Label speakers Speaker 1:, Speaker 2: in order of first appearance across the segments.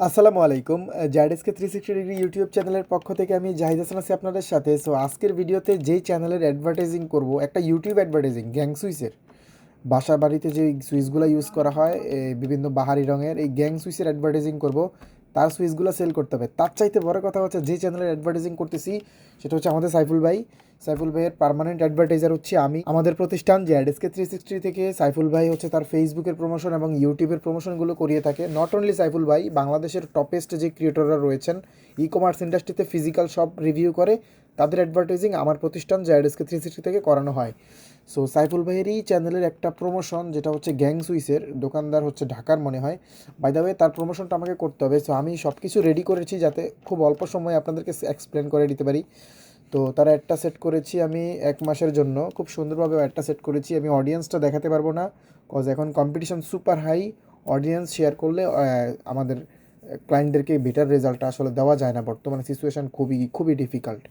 Speaker 1: আসসালামু আলাইকুম। জাইডেসকে থ্রি সিক্সটি ডিগ্রি ইউটিউব চ্যানেলের পক্ষ থেকে আমি জাহিদ হাসান আছি আপনাদের সাথে। সো আজকের ভিডিওতে যেই চ্যানেলের অ্যাডভার্টাইজিং করব, একটা ইউটিউব অ্যাডভার্টাইজিং গ্যাং সুইচের বাসা বাড়িতে যে সুইচগুলো ইউজ করা হয় বিভিন্ন বাহারি রঙের, এই গ্যাং সুইচের অ্যাডভার্টাইজিং করব। তার সুইচগুলো সেল করতে হবে। তার চাইতে বড় কথা হচ্ছে, যে চ্যানেলের অ্যাডভার্টাইজিং করতেছি, সেটা হচ্ছে আমাদের সাইফুল ভাই। সাইফুল ভাইয়ের পার্মানেন্ট অ্যাডভার্টাইজার হচ্ছে আমি। আমাদের প্রতিষ্ঠান যে অ্যাডেসকে থ্রি সিক্সটি থেকে সাইফুল ভাই হচ্ছে তার ফেসবুকের প্রমোশন এবং ইউটিউবের প্রমোশনগুলো করিয়ে থাকে। নট অনলি সাইফুল ভাই, বাংলাদেশের টপেস্ট যে ক্রিয়েটররা রয়েছেন ই কমার্স ইন্ডাস্ট্রিতে ফিজিক্যাল সব রিভিউ করে, তাদের অ্যাডভার্টাইজিং আমার প্রতিষ্ঠান যে অ্যাডেসকে থ্রি সিক্সটি থেকে করানো হয়। সো সাইফুল ভাইয়েরই চ্যানেলের একটা প্রমোশন যেটা হচ্ছে গ্যাং সুইসের দোকানদার হচ্ছে ঢাকার মনে হয়। বাই দ্য ওয়ে তার প্রমোশনটা আমাকে করতে হবে। সো আমি সব কিছু রেডি করেছি যাতে খুব অল্প সময়ে আপনাদেরকে এক্সপ্লেন করে দিতে পারি। তো, তারা একটা সেট করেছি আমি এক মাসের জন্য। খুব সুন্দরভাবে একটা সেট করেছি। আমি অডিয়েন্সটা দেখাতে পারব না। কজ এখন competition super high audience share করলে আমাদের ক্লায়েন্টদেরকে বেটার রেজাল্টটা আসলে দেওয়া যায় না। বর্তমানে সিচুয়েশান খুবই খুবই ডিফিকাল্ট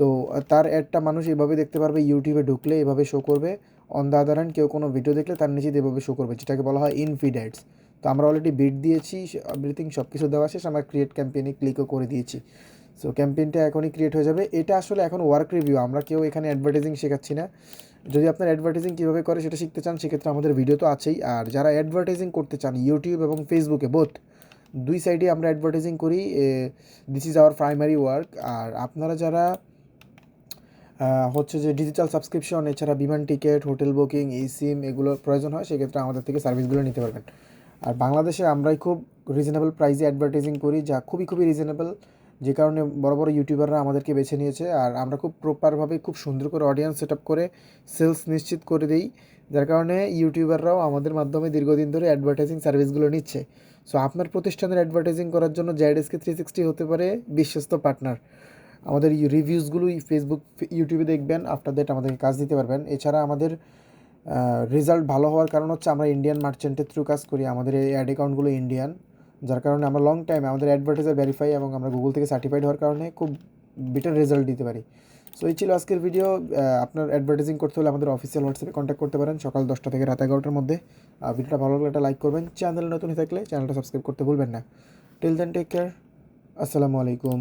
Speaker 1: তো তার একটা মানুষ এভাবে দেখতে পারবে ইউটিউবে ঢুকলে এভাবে শো করবে। অন দ্য আদার হ্যান্ড কেউ কোনো ভিডিও দেখলে তার নিচে এভাবে শো করবে, যেটাকে বলা হয় ইনফিড অ্যাডস তো আমরা অলরেডি বিট দিয়েছি এভরিথিং সব কিছু দেওয়া শেষ, আমরা ক্রিয়েট ক্যাম্পেইনে ক্লিকও করে দিয়েছি। সো ক্যাম্পেইনটা এখনই ক্রিয়েট হয়ে যাবে। এটা আসলে এখন ওয়ার্ক রিভিউ আমরা কেউ এখানে অ্যাডভার্টাইজিং শেখাচ্ছি না। যদি আপনার অ্যাডভার্টাইজিং কীভাবে করে সেটা শিখতে চান, সেক্ষেত্রে আমাদের ভিডিও তো আছেই। আর যারা অ্যাডভার্টাইজিং করতে চান ইউটিউব এবং ফেসবুকে বোথ দুই সাইডে আমরা অ্যাডভার্টাইজিং করি। This is our primary work আর আপনারা যারা হচ্ছে যে ডিজিটাল সাবস্ক্রিপশন এছাড়া বিমান টিকিট হোটেল বুকিং এই সিম এগুলোর প্রয়োজন হয়, সেক্ষেত্রে আমাদের থেকে সার্ভিসগুলো নিতে পারবেন। আর বাংলাদেশে আমরাই খুব রিজনেবল প্রাইসে অ্যাডভার্টাইজিং করি, যা খুবই খুবই রিজনেবল যে কারণে বড় বড় ইউটিউবাররা আমাদেরকে বেছে নিয়েছে, আর আমরা খুব প্রপারভাবে খুব সুন্দর করে অডিয়েন্স সেট আপ করে সেলস নিশ্চিত করে দিই, যার কারণে ইউটিউবাররাও আমাদের মাধ্যমে দীর্ঘদিন ধরে অ্যাডভার্টাইজিং সার্ভিসগুলো নিচ্ছে। সো আপনার প্রতিষ্ঠানের অ্যাডভার্টাইজিং করার জন্য জাইডেসকে থ্রি সিক্সটি হতে পারে, বিশ্বস্ত পার্টনার আমাদের রিভিউসগুলো ফেসবুক ইউটিউবে দেখবেন আফটার দ্যাট আমাদেরকে কাজ দিতে পারবেন। এছাড়া আমাদের রেজাল্ট ভালো হওয়ার কারণ হচ্ছে আমরা ইন্ডিয়ান মার্চেন্টের থ্রু কাজ করি। আমাদের এই অ্যাড অ্যাকাউন্টগুলো ইন্ডিয়ান যার কারণে আমরা লং টাইম আমাদের অ্যাডভার্টাইজার ভেরিফাই এবং আমরা গুগল থেকে সার্টিফাইড হওয়ার কারণে খুব বেটার রেজাল্ট দিতে পারি। সো এই ছিল আজকের ভিডিও আপনার অ্যাডভার্টাইজিং করতে হলে আমাদের অফিসিয়াল হোয়াটসঅ্যাপে কন্ট্যাক্ট করতে পারেন। সকাল দশটা থেকে রাত এগারোটার মধ্যে। ভিডিওটা ভালো লাগলে একটা লাইক করবেন। চ্যানেল নতুন থাকলে চ্যানেলটা সাবস্ক্রাইব করতে ভুলবেন না। টিল দেন টেক কেয়ার আসসালামু আলাইকুম।